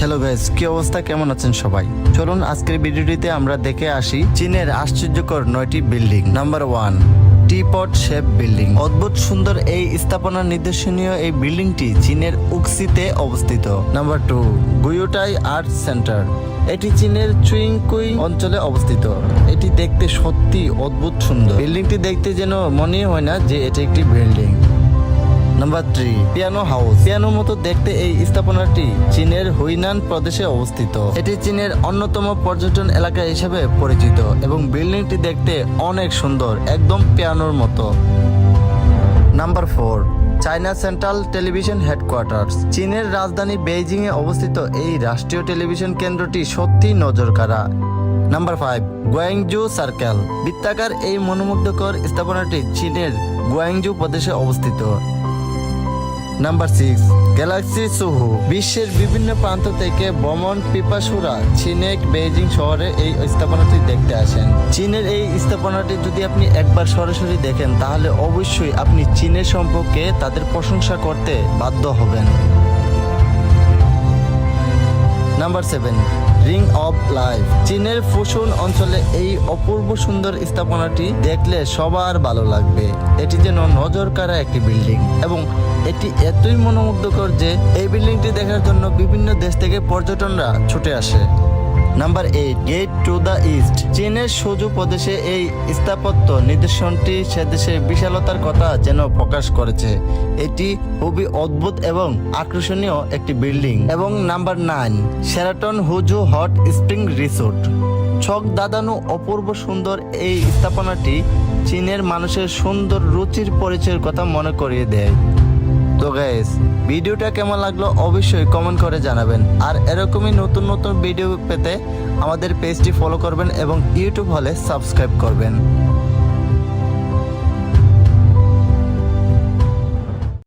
Hello guys কি অবস্থা? কেমন আছেন সবাই? চলুন আজকের ভিডিওটিতে আমরা দেখে আসি চীনের আশ্চর্যকর নয়টি building. Number one teapot shape building অদ্ভুত সুন্দর এই স্থাপনার নির্দেশনীয় এই বিল্ডিংটি চীনের উক্সিতে অবস্থিত। Number two Guotai art centre. এটি চীনের চুইংকুই অঞ্চলে অবস্থিত। এটি দেখতে সত্যি অদ্ভুত সুন্দর। বিল্ডিংটি দেখতে যেন মনে হয় না যে এটি একটি building. Number three piano house পিয়ানোর মতো দেখতে এই স্থাপনাটি চীনের হুইনান প্রদেশে অবস্থিত। এটি চীনের অন্যতম পর্যটন এলাকা হিসেবে পরিচিত এবং বিল্ডিংটি দেখতে অনেক সুন্দর, একদম পিয়ানোর মতো। Number four China central television headquarters চীনের রাজধানী বেইজিং এ অবস্থিত এই রাষ্ট্রীয় টেলিভিশন কেন্দ্রটি সত্যি নজর কাড়া নাম্বার ফাইভ গোয়াংজু সার্কেল বৃত্তাকার এই মনোমুগ্ধকর স্থাপনাটি চীনের গোয়াংজু প্রদেশে অবস্থিত। নাম্বার সিক্স গ্যালাক্সি সুহু বিশ্বের বিভিন্ন প্রান্ত থেকে ভ্রমণ পিপাসুরা চীনের বেইজিং শহরে এই স্থাপনাটি দেখতে আসেন। চীনের এই স্থাপনাটি যদি আপনি একবার সরাসরি দেখেন, তাহলে অবশ্যই আপনি চীনের সম্পর্কে তাদের প্রশংসা করতে বাধ্য হবেন। Number seven ring of life চীনের ফুসুন অঞ্চলে এই অপূর্ব সুন্দর স্থাপনাটি দেখলে সবার ভালো লাগবে। এটি যেন নজর কাড়া একটি বিল্ডিং এবং এটি এতই মনোমুগ্ধকর যে এই বিল্ডিংটি দেখার জন্য বিভিন্ন দেশ থেকে পর্যটনরা ছুটে আসে। Number eight gate to the east চীনের সুজু প্রদেশে এই স্থাপত্য নিদর্শনটি সে দেশের বিশালতার কথা যেন প্রকাশ করেছে। এটি খুবই অদ্ভুত এবং আকর্ষণীয় একটি বিল্ডিং। এবং number nine Sheraton Huzhou hot spring resort ছক দাদানু অপূর্ব সুন্দর এই স্থাপনাটি চীনের মানুষের সুন্দর রুচির পরিচয়ের কথা মনে করিয়ে দেয়। তো গাইস ভিডিওটা কেমন লাগল অবশ্যই কমেন্ট করে জানাবেন। আর এরকমই নতুন নতুন ভিডিও পেতে আমাদের পেজটি ফলো করবেন এবং ইউটিউব হলে সাবস্ক্রাইব করবেন।